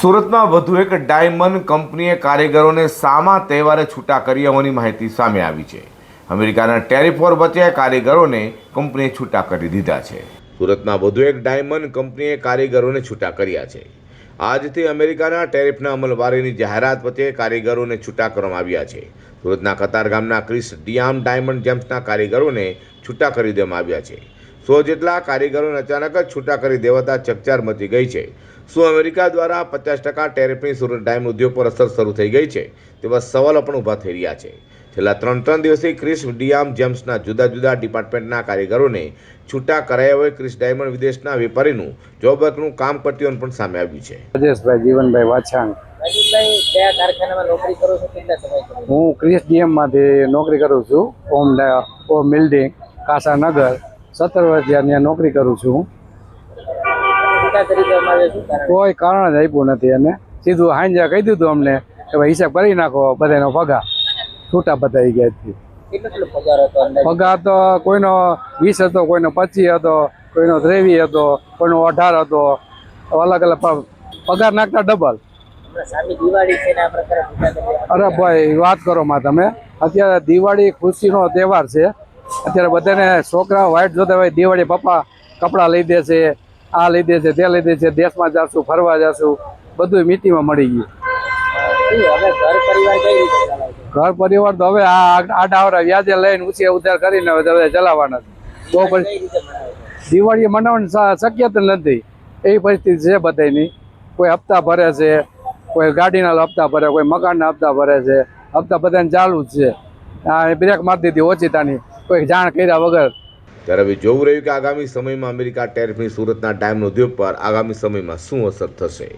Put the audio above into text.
સુરતમાં વધુ એક ડાયમંડ કંપનીએ કારીગરોને સામા તહેવારે છૂટા કરી હોવાની માહિતી સામે આવી છે. અમેરિકાના ટેરિફોર વચ્ચે કારીગરોને કંપનીએ છૂટા કરી દીધા છે. સુરતમાં વધુ એક ડાયમંડ કંપનીએ કારીગરોને છૂટા કર્યા છે. આજથી અમેરિકાના ટેરિફના અમલવારીની જાહેરાત વચ્ચે કારીગરોને છૂટા કરવામાં આવ્યા છે. સુરતના કતાર ગામના ક્રિસ ડિયામ ડાયમંડ જેમ્સના કારીગરોને છૂટા કરી દેવામાં આવ્યા છે. સો જેટલા કારીગરોને અચાનક જ છૂટા કરી દેવાતા ચકચાર મચી ગઈ છે. શું અમેરિકા દ્વારા પચાસ ટકા ટેરિફની સુરત ડાયમ ઉદ્યોગ પર અસર શરૂ થઈ ગઈ છે? તેવા સવાલો પણ ઊભા થઈ રહ્યા છે. છેલ્લા ત્રણ ત્રણ દિવસથી ક્રિસ ડિયામ જેમ્સના જુદા જુદા ડિપાર્ટમેન્ટના કારીગરોને છૂટા કરાયા હોય ક્રિસ ડાયમંડ વિદેશના વેપારીનું જોબ વર્કનું કામ કરતી પણ સામે આવ્યું છે. રાજેશભાઈ જીવનભાઈ છો? હું ક્રિસ ડીએમમાંથી નોકરી કરું છું ઓમ ઓમ બિલ્ડિંગ કાસાનગર. સત્તર વર્ષથી ત્યાં નોકરી કરું છું. કોઈ કારણ જ આપ્યું નથી અને સીધું હાંજા કહી દીધું અમને કે ભાઈ હિસાબ કરી નાખો બધાનો પગાર. છૂટા બતાવી ગયા પગાર તો કોઈનો વીસ હતો કોઈનો પચીસ હતો કોઈનો ત્રેવીસ હતો કોઈનો અઢાર હતો. અલગ અલગ પગાર નાખતા ડબલ અરે ભાઈ વાત કરો માં તમે અત્યારે દિવાળી ખુશીનો તહેવાર છે. અત્યારે બધાને છોકરા વાઇટ જોતા હોય દિવાળી પપ્પા કપડાં લઈ દે છે આ લઈ દે છે તે લઈ દે છે દેશમાં જાશું ફરવા જાશું બધું મીટીમાં મળી ગયું. ઘર પરિવાર તો હવે આ આડાવરા વ્યાજે લઈને ઊંચે ઉધાર કરીને હવે હવે ચલાવવાના છે. તો પછી દિવાળી મનાવવાની શક્ય તો નથી. એવી પરિસ્થિતિ છે બધાની કોઈ હપ્તા ભરે છે કોઈ ગાડીના હપ્તા ભરે કોઈ મકાનના હપ્તા ભરે છે. હપ્તા બધાને ચાલુ જ છે. આ બ્રેક મારી દીધી ઓછી તાની. કોઈ જાણ કર્યા વગર. ત્યારે હવે જોવું રહ્યું કે આગામી સમયમાં અમેરિકા ટેરિફની સુરતના ડાયમંડ ઉદ્યોગ પર આગામી સમયમાં શું અસર થશે.